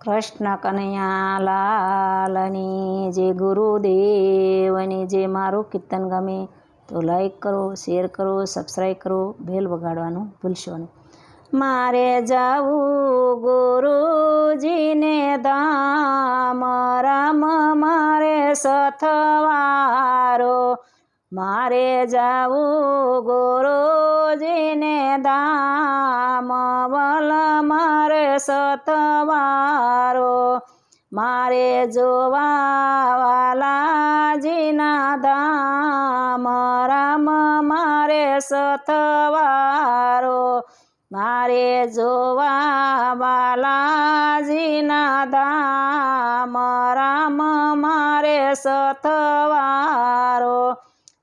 કૃષ્ણ કનૈયા લાલની જે ગુરુદેવની જે મારું કીર્તન ગમે તો લાઈક કરો શેર કરો સબસ્ક્રાઈબ કરો બેલ વગાડવાનું ભૂલશો નહીં. મારે જાવું ગુરુજીને દામ રામ મારે સથવારો. મારે જાવું ગુરુજીને મારે સતવારો, મારે જોવા વાલાજીના ધામ, રામ મારે સથવારો મારે જોવા બાલાજીના ધામ, રામ મારે સથવારો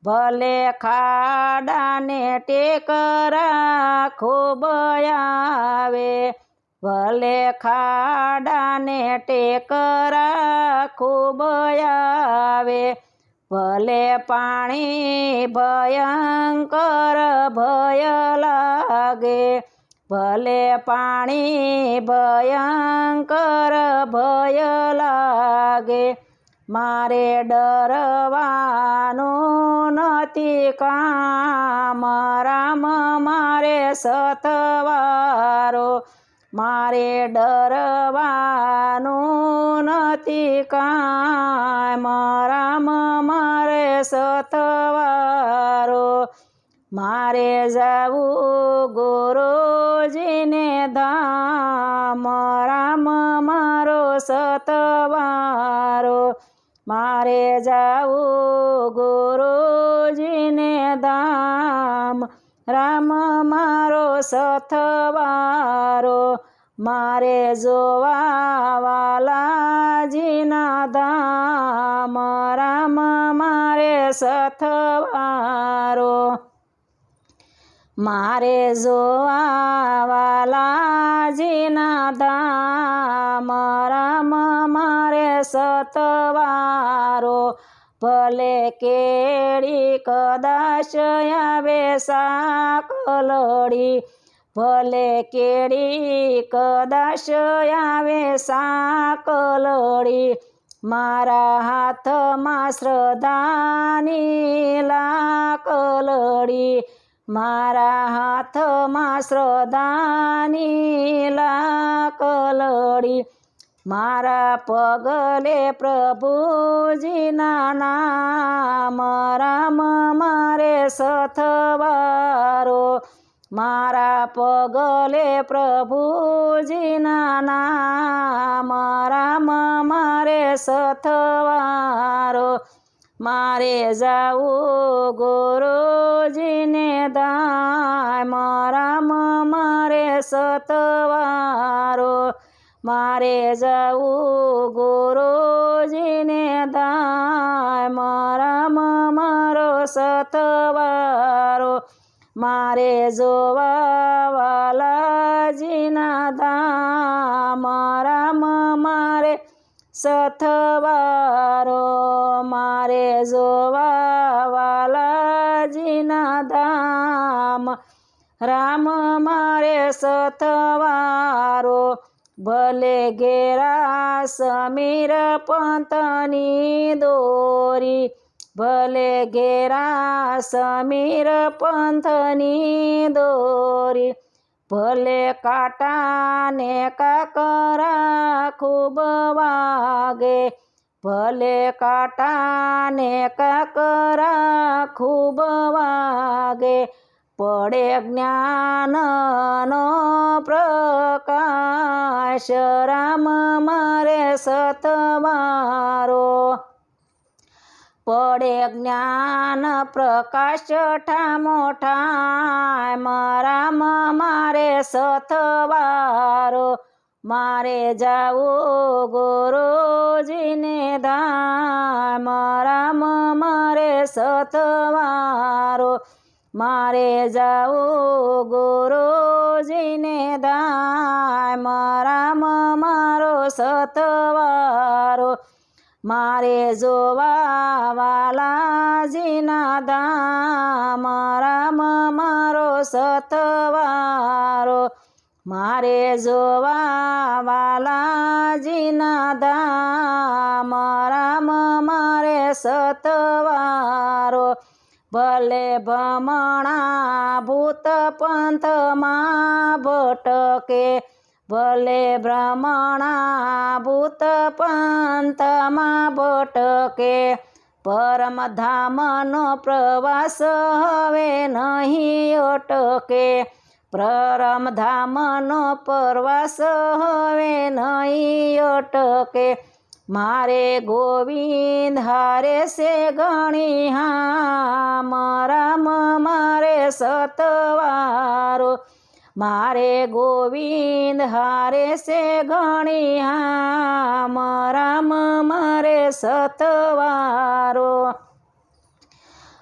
ભલે ખાડાને ટેકરા ખૂબ આવે ભલે ખાડાને ટેકરા ખૂબ આવે, ભલે પાણી ભયંકર ભય લાગે, ભલે પાણી ભયંકર ભય લાગે, મારે ડરવાનું નથી કામ રામ મારે સતવારો મારે ડરવાનું નથી કાંઈ. રામ મારે સતવારો. મારે જાવું ગુરુજીને ધામ. રામ મારો સતવારો. મારે જાવું ગુરુજીને ધામ. રામ મારો સથવારો મારે જોવા વાલાજીના ધામ રામ મારે સથવારો. મારે જોવા વાલાજીના ધામ રામ મારે સતવારો ભલે કેળી કદાચ આવે સાકલડી ભલે કેળી કદાચ આવે સાકલડી, મારા હાથમાં શ્રદ્ધાની લાકલડી, મારા હાથમાં શ્રદ્ધાની લાકલડી, મારા પગલે પ્રભુજીના નામ રામ મારે સથવારો મારા પગલે પ્રભુજીના નામ, રામ મારે સથવારો. મારે જાવું ગુરુજીને ધામ રામ મારે સતવારો મારે જાવું ગુરુજીને ધામ રામ મારો સતવારો મારે જોવાલાજીના દામ રામ મારે સથવારો, મારે જોવાલાજીના દામ રામ મારે સથવારો, ભલે ઘેરા સમીર પંતની દોરી ભલે ઘેરા સમીર પંથની દોરી, ભલે કાટાને કાકરા ખૂબ વાગે, ભલે કાટાને કાકરા ખૂબ વાગે, પડે જ્ઞાનનો પ્રકાશ, રામ મારે સતવારો પડે જ્ઞાન પ્રકાશ ઠામો ઠામ રામ મારે સથવારો મારે જાવું ગુરુજીને ધામ રામ મારે સથવારો મારે જાવું ગુરુજીને ધામ રામ મારો સથવારો મારે જોવા વાલાજીના દામ રામ મારો સતવારો. મારે જોવા વાલાજીના દામ રામ મારે સતવારો. ભલે ભમણા ભૂત પંથમાં ભટકે ભલે બ્રહ્મણા ભૂત પંથમાં ભટકે પરમધામનો પ્રવાસ હવે નહીં અટકે પરમધામનો પ્રવાસ હવે નહીં અટકે. મારે ગોવિંદ હારે સે ગણી હા રામ મારે સતવારો મારે ગોવિંદ, હારે સે ગણી હામ રામ મારે સતવારો.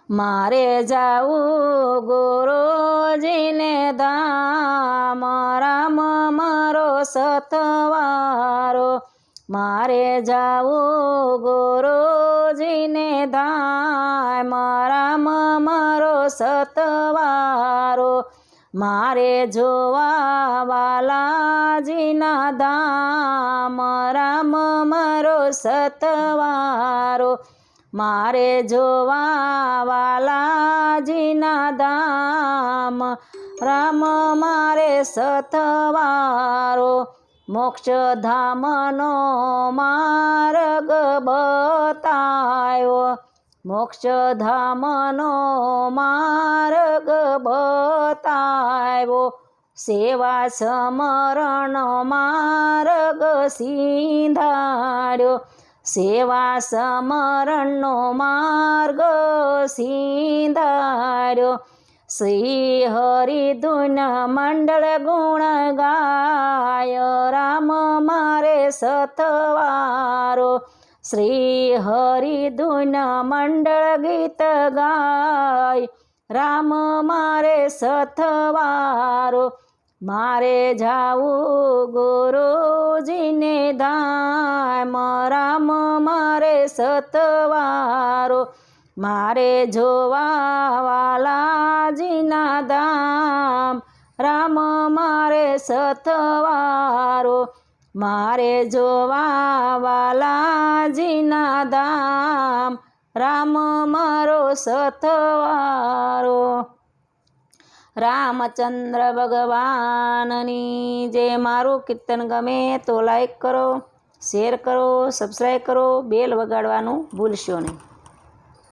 મારે જાવું ગુરુજીને ધામ રામ મારો સતવારો. મારે જાવું ગુરુજીને ધામ રામ મારો સતવારો. મારે જોવા વાલાજીના દામ રામ મારો સતવારો. મારે જોવા વાલાજીના દામ રામ મારે સતવારો. મોક્ષધામનો માર્ગ બતાયો. મોક્ષ ધામનો માર્ગ બતાવ્યો સેવા સમરણ માર્ગ સિંધાડ્યો. સેવા સમરણનો માર્ગ સિંધાડ્યો. શ્રી હરિધુન મંડળ ગુણ ગાય, રામ મારે સતવારો શ્રી હરિધુન મંડળ ગીત ગાય રામ મારે સથવારો, મારે જાવું ગુરુજીને ધામ. રામ મારે સતવારો મારે જોવાવાલાજીના ધામ. રામ મારે સથવારો, મારે જોવાવાલાજીના ધામ. રામ મારો સથવારો. રામચંદ્ર ભગવાનની જે મારું કીર્તન ગમે તો લાઈક કરો શેર કરો સબસ્ક્રાઈબ કરો બેલ વગાડવાનું ભૂલશો નહીં.